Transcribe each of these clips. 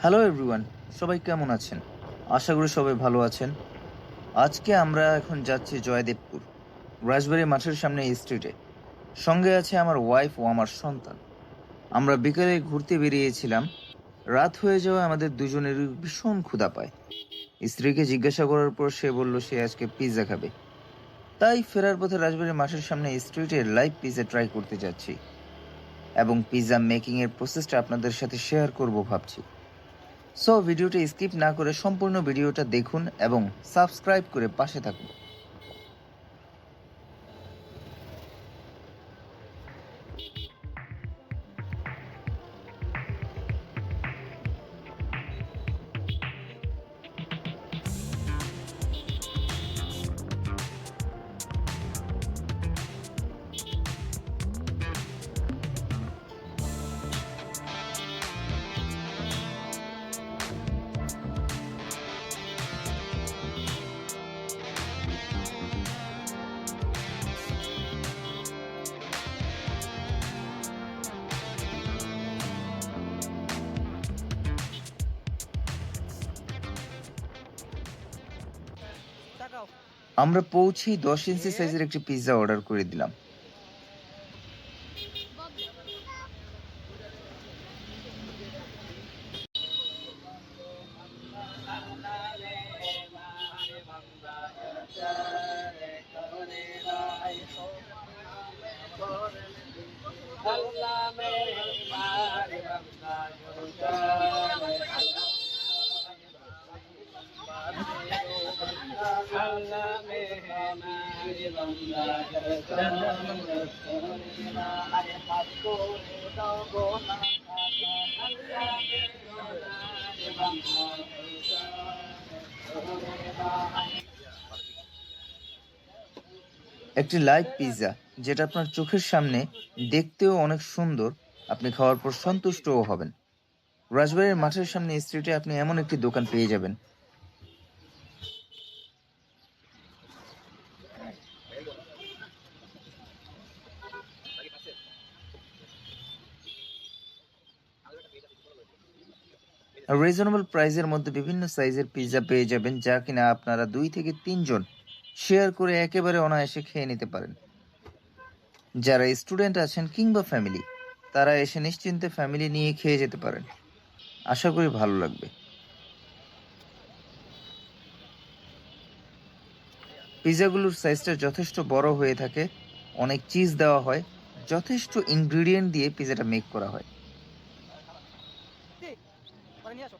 Hello everyone সবাই কেমন আছেন? আশা করি সবাই ভালো আছেন। আজকে আমরা এখন যাচ্ছি জয়দেবপুর, রাজবাড়ি মাঠের সামনে স্ট্রিটে সঙ্গে আছে আমার ওয়াইফ ও আমার সন্তান। আমরা বিকেলে ঘুরতে বেরিয়েছিলাম। রাত হয়ে যাওয়া আমাদের দুজনের ভীষণ ক্ষুধা পায়। স্ত্রীকে জিজ্ঞাসা করার পর সে বলল, সে আজকে পিৎজা খাবে। তাই ফেরার পথে রাজবাড়ি মাঠের সামনে স্ট্রিটে লাইভ পিৎজা ট্রাই করতে যাচ্ছি। এবং পিৎজা মেকিংয়ের প্রসেসটা আপনাদের সাথে শেয়ার করব ভাবছি। সো ভিডিওটা স্কিপ না করে সম্পূর্ণ ভিডিওটা দেখুন এবং সাবস্ক্রাইব করে পাশে থাকুন। আমরা পৌঁছেই দশ ইঞ্চি সাইজের একটি পিৎজা অর্ডার করে দিলাম। একটি লাইভ পিৎজা যেটা আপনার চোখের সামনে দেখতেও অনেক সুন্দর, আপনি খাওয়ার পর সন্তুষ্টও হবেন। রাজবাড়ির মাঠের সামনে স্ট্রিটে আপনি এমন একটি দোকান পেয়ে যাবেন রিজনেবল প্রাইসের মধ্যে বিভিন্ন সাইজের পিৎজা পেয়ে যাবেন, যা কিনা আপনারা দুই থেকে তিনজন শেয়ার করে একেবারে অনায়াসে খেয়ে নিতে পারেন। যারা স্টুডেন্ট আছেন কিংবা ফ্যামিলি তারা এসে নিশ্চিন্তে ফ্যামিলি নিয়ে খেয়ে যেতে পারেন। আশা করি ভালো লাগবে। পিৎজাগুলোর সাইজটা যথেষ্ট বড় হয়ে থাকে, অনেক চিজ দেওয়া হয়, যথেষ্ট ইনগ্রিডিয়েন্ট দিয়ে পিৎজাটা মেক করা হয়। পরে নিয়ে আসো।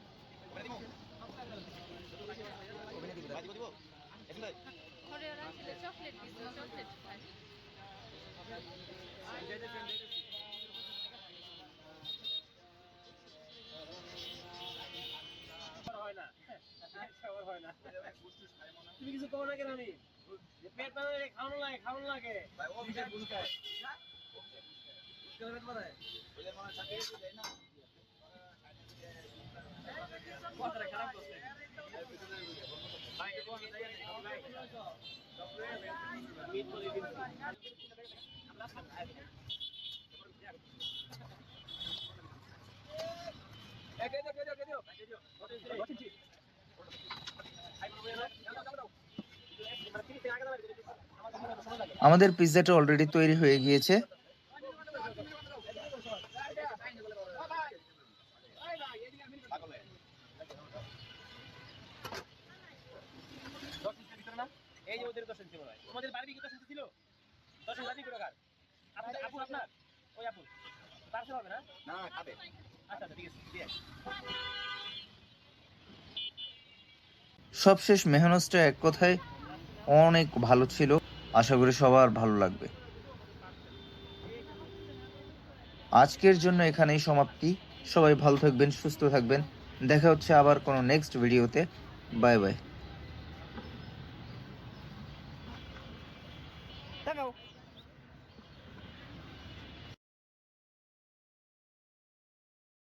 দিছিল তুমি কিছু কও না কেন আমি? পেট বানালে খাওয়ানো লাগে খাওয়ানো লাগে। কথাটা খারাপ করছে মিট বলে দিন আমাদের পিৎজাটা অলরেডি তৈরি হয়ে গিয়েছে। দশ ইঞ্চি মনে হয় তোমাদের বাড়ি কি দশ ইঞ্চি ছিল। দশ ইঞ্চি বাড়ি কোথাকার আপু আপু আপনার? ওই আপু। পার্সেল হবে না? না খাবে। আচ্ছা আচ্ছা ঠিক আছে। দিয়ে সবশেষ মেহনতটা এক কথায় অনেক ভালো ছিল। আশা করি সবার ভালো লাগবে। আজকের জন্য এখানেই সমাপ্তি। সবাই ভালো থাকবেন সুস্থ থাকবেন। দেখা হচ্ছে আবার কোনো নেক্সট ভিডিওতে বাই বাই তাকাও